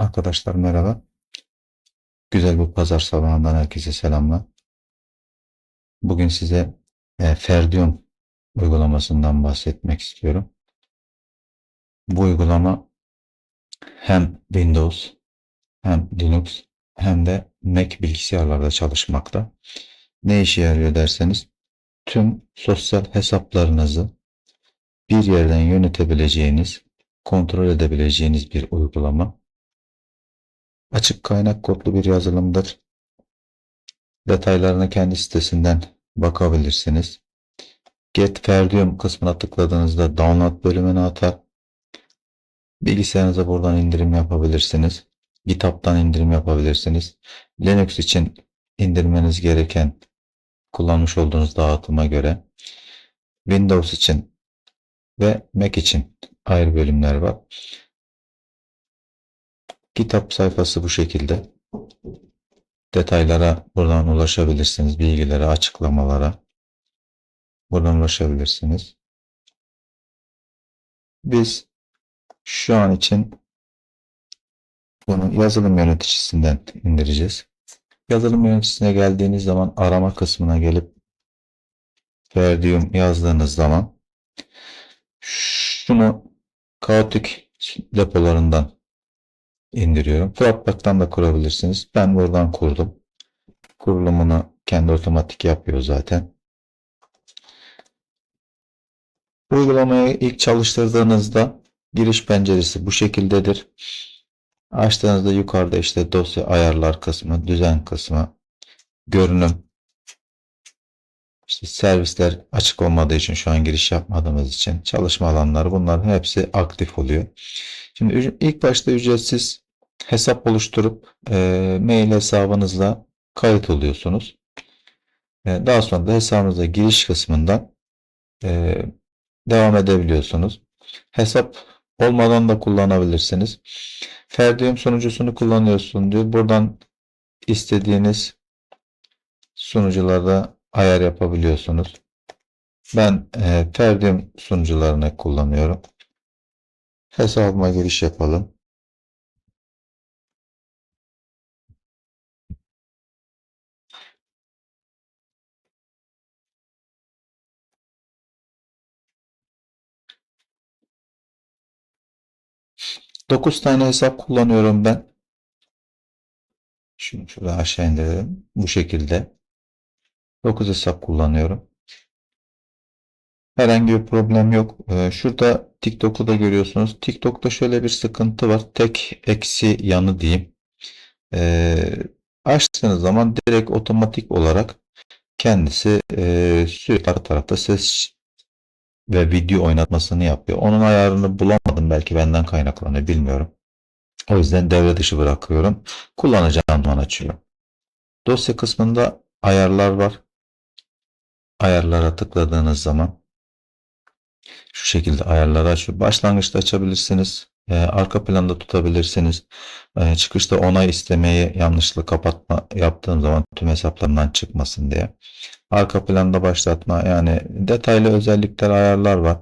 Arkadaşlar merhaba. Güzel bir pazar sabahından herkese selamlar. Bugün size e, Ferdium uygulamasından bahsetmek istiyorum. Bu uygulama hem Windows hem Linux hem de Mac bilgisayarlarda çalışmakta. Ne işe yarıyor derseniz tüm sosyal hesaplarınızı bir yerden yönetebileceğiniz, kontrol edebileceğiniz bir uygulama. Açık kaynak kodlu bir yazılımdır. Detaylarına kendi sitesinden bakabilirsiniz. Get Ferdium kısmına tıkladığınızda download bölümüne atar. Bilgisayarınıza buradan indirim yapabilirsiniz. GitHub'dan indirim yapabilirsiniz. Linux için indirmeniz gereken kullanmış olduğunuz dağıtıma göre Windows için ve Mac için ayrı bölümler var. Kitap sayfası bu şekilde. Detaylara buradan ulaşabilirsiniz. Bilgilere, açıklamalara buradan ulaşabilirsiniz. Biz şu an için bunu yazılım yöneticisinden indireceğiz. Yazılım yöneticisine geldiğiniz zaman arama kısmına gelip Ferdium yazdığınız zaman şunu kaotik depolarından indiriyorum. Flatpak'tan da kurabilirsiniz. Ben buradan kurdum. Kurulumunu kendi otomatik yapıyor zaten. Uygulamayı ilk çalıştırdığınızda giriş penceresi bu şekildedir. Açtığınızda yukarıda işte dosya ayarlar kısmı, düzen kısmı, görünüm, işte servisler açık olmadığı için şu an giriş yapmadığımız için çalışma alanları bunların hepsi aktif oluyor. Şimdi ilk başta ücretsiz hesap oluşturup e, mail hesabınızla kayıt oluyorsunuz. E, daha sonra da hesabınıza giriş kısmından e, devam edebiliyorsunuz. Hesap olmadan da kullanabilirsiniz. Ferdium sunucusunu kullanıyorsun diyor. Buradan istediğiniz sunucularda ayar yapabiliyorsunuz. Ben e, Ferdium sunucularını kullanıyorum. Hesabıma giriş yapalım. Dokuz tane hesap kullanıyorum ben. Şunu şurada aşağı indirelim. Bu şekilde. 9 hesap kullanıyorum. Herhangi bir problem yok. Ee, şurada TikTok'u da görüyorsunuz. TikTok'ta şöyle bir sıkıntı var. Tek eksi yanı diyeyim. Ee, açtığınız zaman direkt otomatik olarak kendisi e, sürekli arka tarafta ses ve video oynatmasını yapıyor. Onun ayarını bulamadım. Belki benden kaynaklanıyor. Bilmiyorum. O yüzden devre dışı bırakıyorum. Kullanacağım zaman açıyorum. Dosya kısmında ayarlar var. Ayarlara tıkladığınız zaman şu şekilde ayarları açıyor. Başlangıçta açabilirsiniz. Ee, arka planda tutabilirsiniz. Ee, çıkışta onay istemeyi yanlışlıkla kapatma yaptığım zaman tüm hesaplarından çıkmasın diye. Arka planda başlatma yani detaylı özellikler ayarlar var.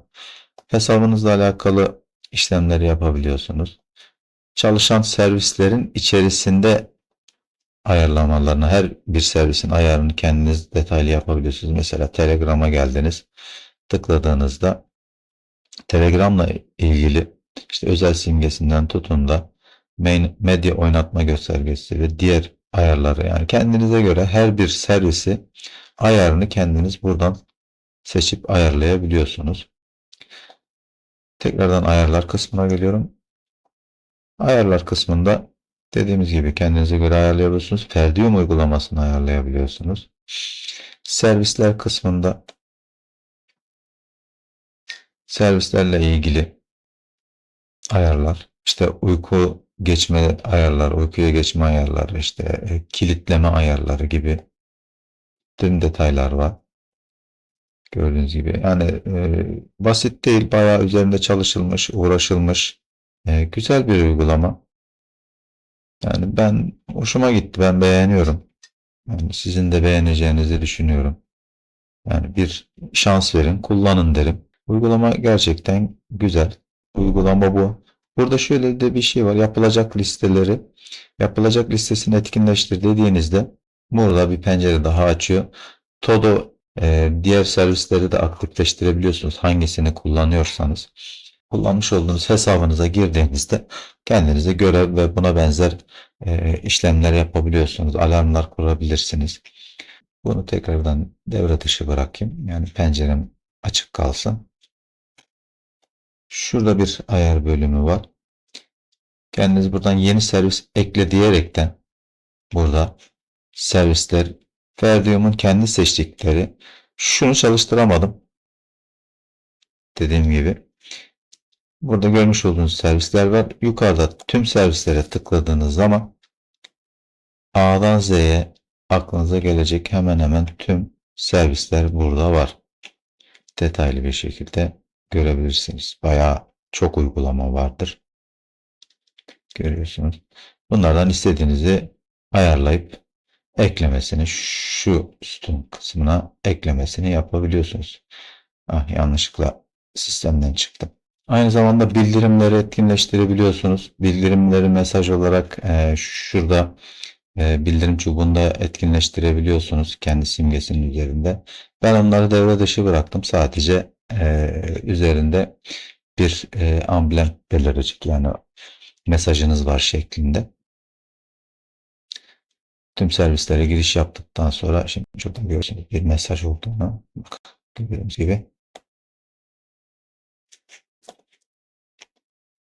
Hesabınızla alakalı işlemleri yapabiliyorsunuz. Çalışan servislerin içerisinde ayarlamalarını her bir servisin ayarını kendiniz detaylı yapabiliyorsunuz. Mesela Telegram'a geldiniz. Tıkladığınızda Telegram'la ilgili işte özel simgesinden tutun da medya oynatma göstergesi ve diğer ayarları yani kendinize göre her bir servisi ayarını kendiniz buradan seçip ayarlayabiliyorsunuz. Tekrardan ayarlar kısmına geliyorum. Ayarlar kısmında dediğimiz gibi kendinize göre ayarlayabiliyorsunuz. Ferdium uygulamasını ayarlayabiliyorsunuz. Servisler kısmında servislerle ilgili ayarlar, işte uyku geçme ayarlar, uykuya geçme ayarları, işte e, kilitleme ayarları gibi tüm detaylar var. Gördüğünüz gibi. Yani e, basit değil, bayağı üzerinde çalışılmış, uğraşılmış. E, güzel bir uygulama. Yani ben hoşuma gitti. Ben beğeniyorum. Yani sizin de beğeneceğinizi düşünüyorum. Yani bir şans verin, kullanın derim. Uygulama gerçekten güzel. Uygulama bu. Burada şöyle de bir şey var. Yapılacak listeleri. Yapılacak listesini etkinleştir dediğinizde burada bir pencere daha açıyor. Todo e, diğer servisleri de aktifleştirebiliyorsunuz. Hangisini kullanıyorsanız. Kullanmış olduğunuz hesabınıza girdiğinizde kendinize görev ve buna benzer e, işlemler yapabiliyorsunuz. Alarmlar kurabilirsiniz. Bunu tekrardan devre dışı bırakayım. Yani pencerem açık kalsın. Şurada bir ayar bölümü var. Kendiniz buradan yeni servis ekle diyerekten burada servisler Ferdium'un kendi seçtikleri şunu çalıştıramadım. Dediğim gibi burada görmüş olduğunuz servisler var. Yukarıda tüm servislere tıkladığınız zaman A'dan Z'ye aklınıza gelecek hemen hemen tüm servisler burada var. Detaylı bir şekilde görebilirsiniz. Bayağı çok uygulama vardır. Görüyorsunuz. Bunlardan istediğinizi ayarlayıp eklemesini şu sütun kısmına eklemesini yapabiliyorsunuz. Ah yanlışlıkla sistemden çıktım. Aynı zamanda bildirimleri etkinleştirebiliyorsunuz. Bildirimleri mesaj olarak e, şurada e, bildirim çubuğunda etkinleştirebiliyorsunuz kendi simgesinin üzerinde. Ben onları devre dışı bıraktım. Sadece e, üzerinde bir e, amblem belirecek yani mesajınız var şeklinde. Tüm servislere giriş yaptıktan sonra şimdi şuradan görüyorsunuz bir mesaj olduğunu bak, gördüğünüz gibi.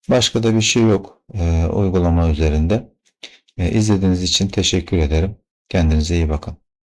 Başka da bir şey yok e, uygulama üzerinde. E, izlediğiniz için teşekkür ederim. Kendinize iyi bakın.